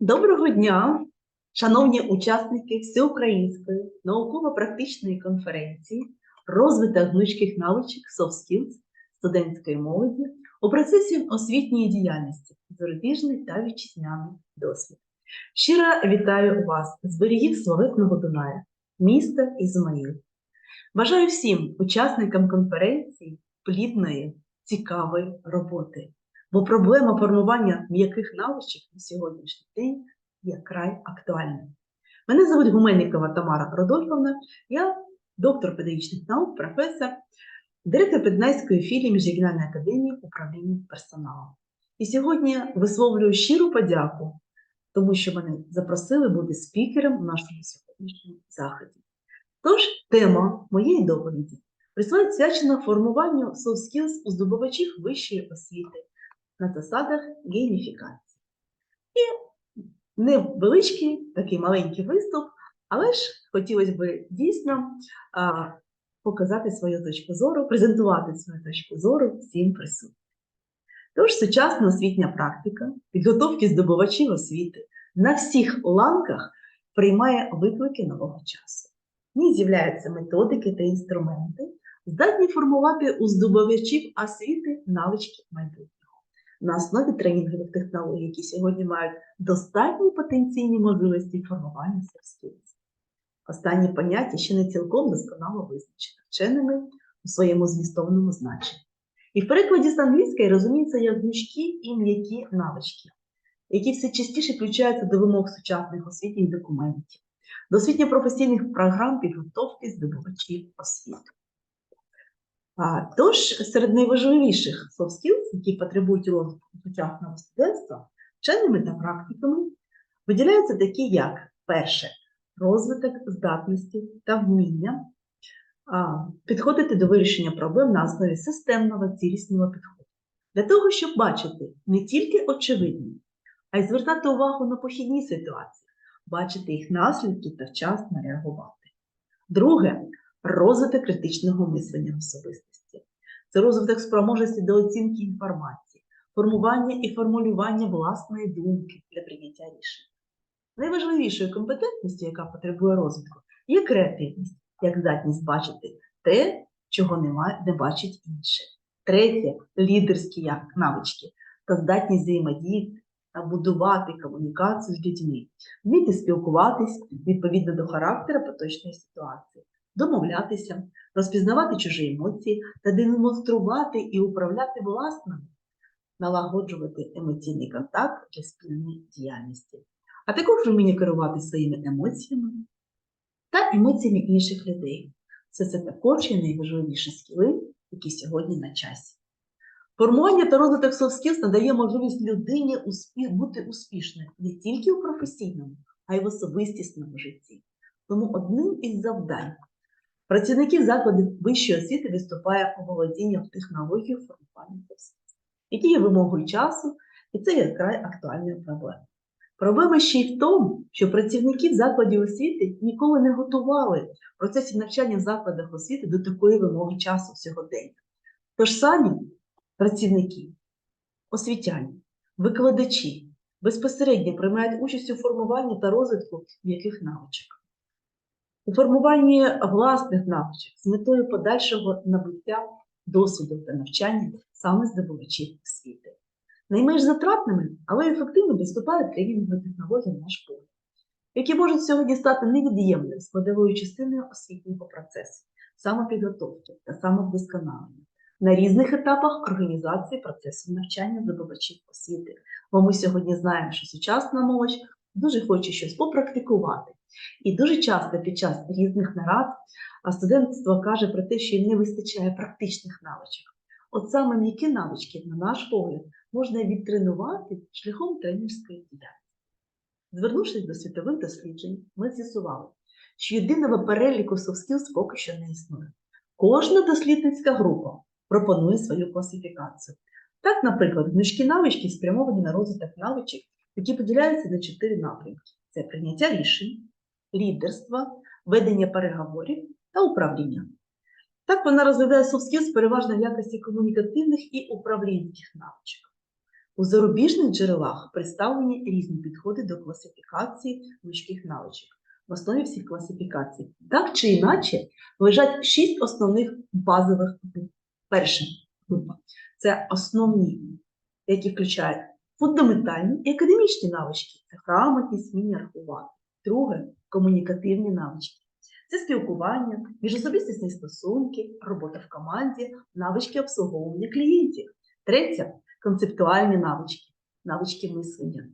Доброго дня, шановні учасники всеукраїнської науково-практичної конференції розвиток гнучких навичок soft skills студентської молоді у процесі освітньої діяльності, зарубіжний та вітчизняний досвід. Щиро вітаю вас з берегів славетного Дуная, міста Ізмаїл. Бажаю всім учасникам конференції плідної, цікавої роботи бо проблема формування м'яких навичок на сьогоднішній день є край актуальною. Мене звуть Гуменникова Тамара Родольфовна, я доктор педагогічних наук, професор, директор Піднайської філії Міжрегіональної академії управління персоналом. І сьогодні висловлюю щиру подяку, тому що мене запросили бути спікером у нашому сьогоднішньому заході. Тож, тема моєї доповіді присвячена формуванню soft skills у здобувачів вищої освіти на засадах гейміфікації. І невеличкий, такий маленький виступ, але ж хотілося б дійсно а, показати свою точку зору, презентувати свою точку зору всім присутнім. Тож сучасна освітня практика підготовки здобувачів освіти на всіх ланках приймає виклики нового часу. В ній з'являються методики та інструменти, здатні формувати у здобувачів освіти навички майбутнього на основі тренінгових технологій, які сьогодні мають достатні потенційні можливості формування skills. Останні поняття ще не цілком досконало визначені вченими у своєму змістовному значенні. І в перекладі з англійської розуміється як гнучкі і м'які навички, які все частіше включаються до вимог сучасних освітніх документів, до освітньо-професійних програм підготовки здобувачів освіти. Тож, серед найважливіших soft skills, які потребують розвитку сучасного студентства, вченими та практиками, виділяються такі, як перше, розвиток здатності та вміння підходити до вирішення проблем на основі системного цілісного підходу. Для того, щоб бачити не тільки очевидні, а й звертати увагу на похідні ситуації, бачити їх наслідки та вчасно реагувати. Друге розвиток критичного мислення особистості. Це розвиток спроможності до оцінки інформації, формування і формулювання власної думки для прийняття рішень. Найважливішою компетентністю, яка потребує розвитку, є креативність, як здатність бачити те, чого немає, не бачить інше. Третє лідерські навички та здатність взаємодіяти та будувати комунікацію з людьми, вміти спілкуватись відповідно до характера поточної ситуації, домовлятися, розпізнавати чужі емоції та демонструвати і управляти власними, налагоджувати емоційний контакт для спільної діяльності, а також вміння керувати своїми емоціями та емоціями інших людей. Все це також є найважливіші скіли, які сьогодні на часі. Формування та розвиток skills надає можливість людині успі... бути успішною не тільки у професійному, а й в особистісному житті. Тому одним із завдань Працівників закладів вищої освіти виступає у оволодіння технологією формування освіти, які є вимогою часу, і це є край актуальної проблеми. Проблема ще й в тому, що працівників закладів освіти ніколи не готували в процесі навчання в закладах освіти до такої вимоги часу сьогодення. Тож самі працівники, освітяні, викладачі безпосередньо приймають участь у формуванні та розвитку м'яких навичок у формуванні власних навичок з метою подальшого набуття досвіду та навчання саме здобувачів освіти. Найменш затратними, але ефективно виступають тренінгові технології наш погляд, які можуть сьогодні стати невід'ємною складовою частиною освітнього процесу, самопідготовки та самовдосконалення на різних етапах організації процесу навчання здобувачів освіти. Бо ми сьогодні знаємо, що сучасна молодь дуже хоче щось попрактикувати. І дуже часто під час різних нарад студентство каже про те, що не вистачає практичних навичок. От саме м'які навички, на наш погляд, можна відтренувати шляхом тренерської діяльності. Звернувшись до світових досліджень, ми з'ясували, що єдиного переліку skills поки що не існує. Кожна дослідницька група пропонує свою класифікацію. Так, наприклад, гнучкі навички спрямовані на розвиток навичок, які поділяються на чотири напрямки: це прийняття рішень, лідерства, ведення переговорів та управління. Так вона розглядає soft skills переважно в якості комунікативних і управлінських навичок. У зарубіжних джерелах представлені різні підходи до класифікації гнучких навичок. В основі всіх класифікацій. Так чи інакше, лежать шість основних базових груп. Перша група це основні, які включають фундаментальні і академічні навички, це грамотність, вміння рахувати. Друге комунікативні навички. Це спілкування, міжособистісні стосунки, робота в команді, навички обслуговування клієнтів. Третє концептуальні навички, навички мислення.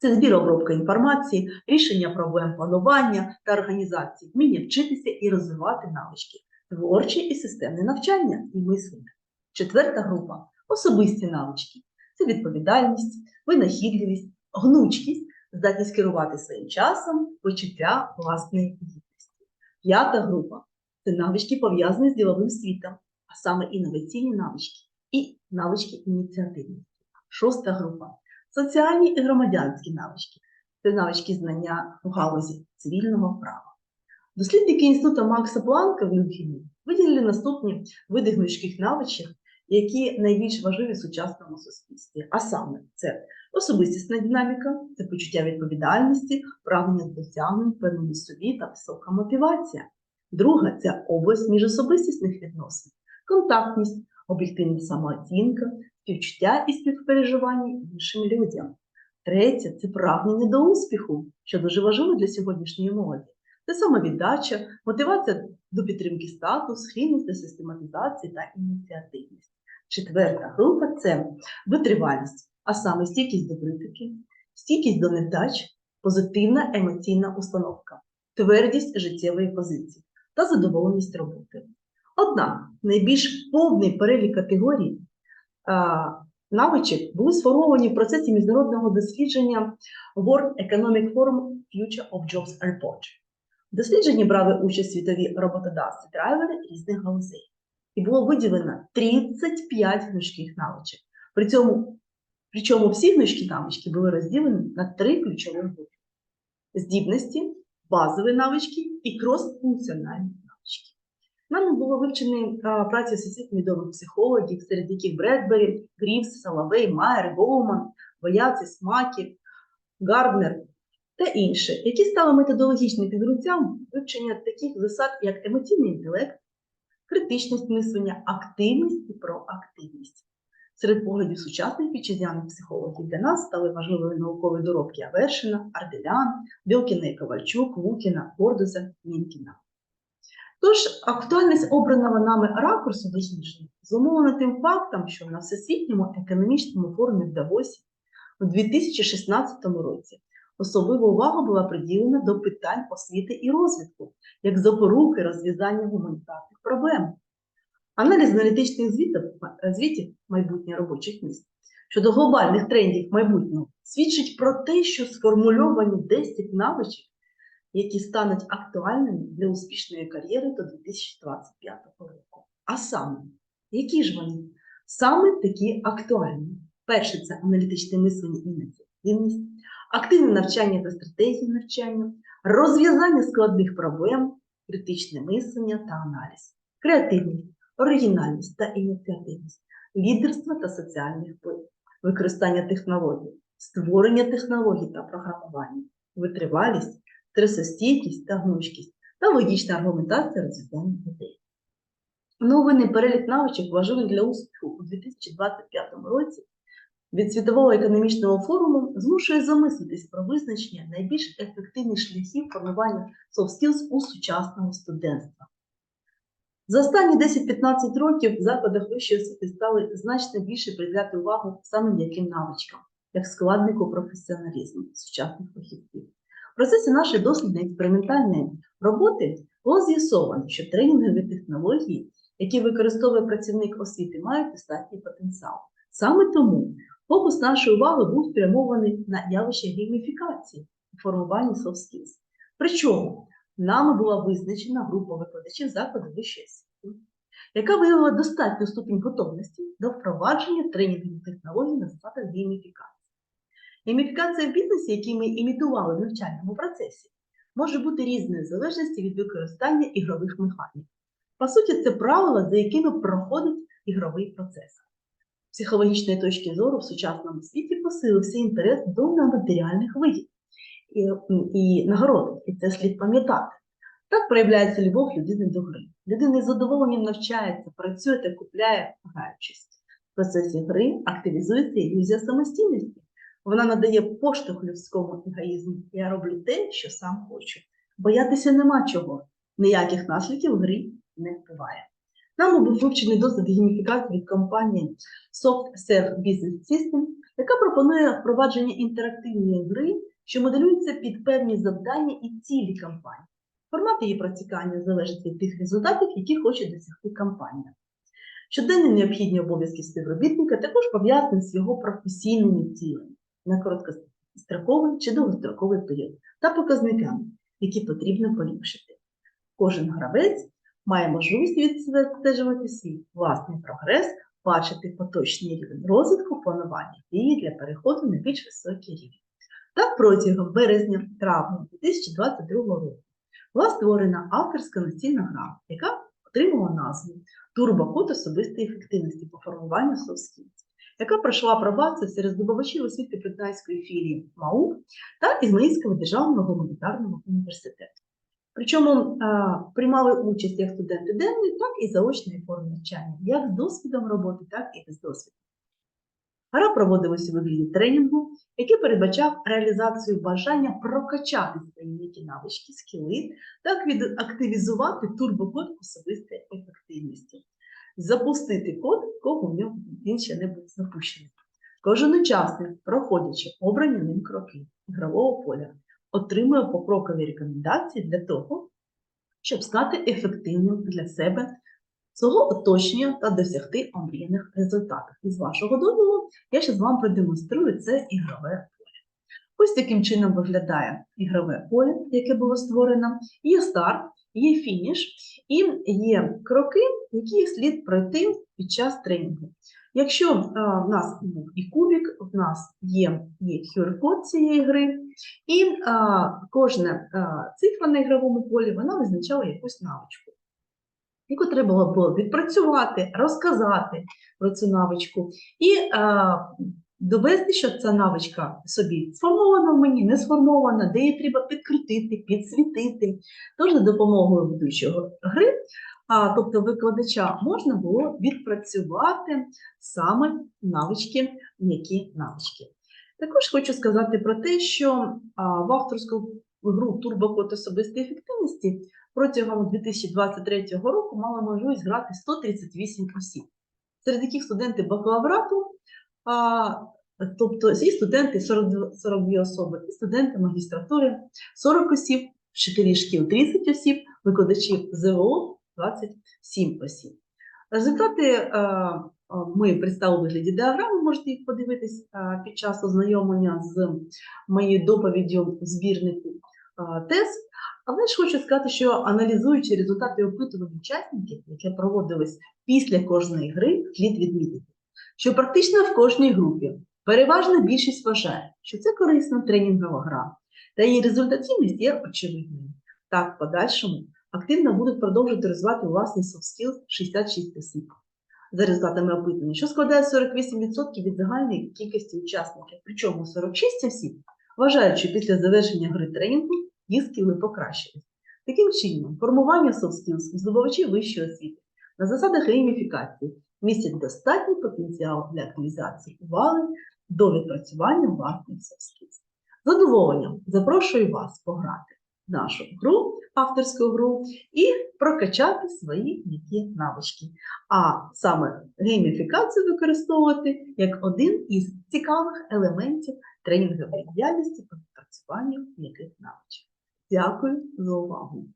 Це збір обробка інформації, рішення проблем планування та організації, вміння вчитися і розвивати навички, творче і системне навчання і мислення. Четверта група особисті навички. Це відповідальність, винахідливість, гнучкість, здатність керувати своїм часом, почуття власної гідності. П'ята група це навички, пов'язані з діловим світом, а саме інноваційні навички і навички ініціативності. Шоста група соціальні і громадянські навички. Це навички знання в галузі цивільного права. Дослідники інституту Макса Планка в Мюнхені виділили наступні види гнучких навичок, які найбільш важливі в сучасному суспільстві. А саме це особистісна динаміка, це почуття відповідальності, прагнення досягнень, впевненість собі та висока мотивація. Друга це область міжособистісних відносин, контактність, об'єктивна самооцінка, співчуття і співпереживання іншим людям. Третє це прагнення до успіху, що дуже важливо для сьогоднішньої молоді. Це самовіддача, мотивація до підтримки статусу, схильність до систематизації та ініціативність. Четверта група це витривалість, а саме стійкість до критики, стійкість до невдач, позитивна емоційна установка, твердість життєвої позиції та задоволеність роботи. Однак найбільш повний перелік категорій а, навичок були сформовані в процесі міжнародного дослідження World Economic Forum Future of Jobs Report. В дослідженні брали участь світові роботодавці драйвери різних галузей. І було виділено 35 гнучких навичок. При цьому, причому всі гнучкі навички були розділені на три ключові групи: здібності, базові навички і крос-функціональні навички. Нами було вивчені праці всесвітньо відомих психологів, серед яких Бредбері, Грівс, Салавей, Майер, Гоуман, Бояці, Смаків, Гарднер та інші, які стали методологічним підґрунтям вивчення таких засад, як емоційний інтелект, критичність мислення, активність і проактивність. Серед поглядів сучасних вітчизняних психологів для нас стали важливими наукові доробки Авершина, Арделян, Білкіна і Ковальчук, Лукіна, Гордоза, Мінкіна. Тож актуальність обраного нами ракурсу дослідження зумовлена тим фактом, що на Всесвітньому економічному форумі в Давосі у 2016 році особлива увага була приділена до питань освіти і розвитку, як запоруки розв'язання гуманітарних проблем. Аналіз аналітичних звітів, звітів майбутнє робочих місць щодо глобальних трендів майбутнього свідчить про те, що сформульовані 10 навичок, які стануть актуальними для успішної кар'єри до 2025 року. А саме, які ж вони? Саме такі актуальні. Перше це аналітичне мислення і ініціативність, активне навчання та стратегії навчання, розв'язання складних проблем, критичне мислення та аналіз, креативність, оригінальність та ініціативність, лідерство та соціальний вплив, використання технологій, створення технологій та програмування, витривалість, стресостійкість та гнучкість та логічна аргументація розв'язання ідей. Новинний перелік навичок важливий для успіху у 2025 році від Світового економічного форуму змушує замислитись про визначення найбільш ефективних шляхів формування soft skills у сучасного студентства. За останні 10-15 років в закладах вищої освіти стали значно більше приділяти увагу саме м'яким навичкам, як складнику професіоналізму сучасних фахівців. В процесі нашої дослідної експериментальної роботи було з'ясовано, що тренінгові технології, які використовує працівник освіти, мають достатній потенціал. Саме тому фокус нашої уваги був спрямований на явище гейміфікації у формуванні soft skills. Причому нами була визначена група викладачів закладу вищої освіти, яка виявила достатню ступінь готовності до впровадження тренінгових технологій на засадах гейміфікації. Гейміфікація в бізнесі, який ми імітували в навчальному процесі, може бути різною в залежності від використання ігрових механік. По суті, це правила, за якими проходить ігровий процес. Психологічної точки зору в сучасному світі посилився інтерес до нематеріальних видів і, і нагород, і це слід пам'ятати. Так проявляється любов людини до гри. Людина із задоволенням навчається, працює та купляє, граючись. В процесі гри активізується ілюзія самостійності. Вона надає поштовх людському егоїзму. Я роблю те, що сам хочу. Боятися нема чого. Ніяких наслідків в грі не буває. Нам був вивчений досвід гейміфікації від компанії Soft Serve Business System, яка пропонує впровадження інтерактивної гри, що моделюється під певні завдання і цілі кампанії. Формат її протікання залежить від тих результатів, які хоче досягти компанія. Щоденні необхідні обов'язки співробітника також пов'язані з його професійними цілями на короткостроковий чи довгостроковий період та показниками, які потрібно поліпшити. Кожен гравець має можливість відстежувати свій власний прогрес, бачити поточний рівень розвитку, планування дії для переходу на більш високий рівень. Так, протягом березня-травня 2022 року була створена авторська настільна гра, яка отримала назву Турбокод особистої ефективності по формуванню skills, яка пройшла апробацію серед здобувачів освіти Британської філії МАУ та Ізмаїльського державного гуманітарного університету. Причому приймали участь як студенти денної, так і заочної форми навчання, як з досвідом роботи, так і без досвіду. Гра проводилася у вигляді тренінгу, який передбачав реалізацію бажання прокачати свої навички, скіли, так активізувати турбокод особистої ефективності, запустити код, кого в ньому він ще не був запущений. Кожен учасник, проходячи обрані ним кроки ігрового поля, отримує покрокові рекомендації для того, щоб стати ефективним для себе, свого оточення та досягти омріяних результатів. І з вашого дозволу я зараз вам продемонструю це ігрове поле. Ось таким чином виглядає ігрове поле, яке було створено. Є старт, є фініш і є кроки, які слід пройти під час тренінгу. Якщо а, в нас був і кубік, в нас є QR-код цієї гри, і кожна цифра на ігровому полі вона визначала якусь навичку, яку треба було відпрацювати, розказати про цю навичку і а, довести, що ця навичка собі сформована в мені, не сформована, де її треба підкрутити, підсвітити. Тож за допомогою ведучого гри, а, тобто викладача, можна було відпрацювати саме навички, м'які навички. Також хочу сказати про те, що в авторську гру Турбокод особистої ефективності протягом 2023 року мали можливість грати 138 осіб, серед яких студенти бакалаврату, тобто і студенти 42, 42 особи, і студенти магістратури 40 осіб, вчителі шкіл 30 осіб, викладачів ЗВО 27 осіб. Результати ми представили вигляді діаграми, можете їх подивитись е, під час ознайомлення з моєю доповіддю в збірнику е, тест. Але ж хочу сказати, що аналізуючи результати опитувань учасників, які проводились після кожної гри, слід відмітити, що практично в кожній групі переважна більшість вважає, що це корисна тренінгова гра, та її результативність є очевидною. Так, в подальшому активно будуть продовжувати розвивати власні soft skills 66 осіб. За результатами опитування, що складає 48% від загальної кількості учасників, причому 46 осіб вважають, що після завершення гри тренінгу їх скіли покращились. Таким чином, формування soft skills у вищої освіти на засадах гейміфікації містять достатній потенціал для активізації уваги до відпрацювання власних soft skills. Задоволенням запрошую вас пограти в нашу гру, авторську гру, і прокачати свої м'які навички. А саме гейміфікацію використовувати як один із цікавих елементів тренінгової діяльності по відпрацюванню м'яких навичок. Дякую за увагу!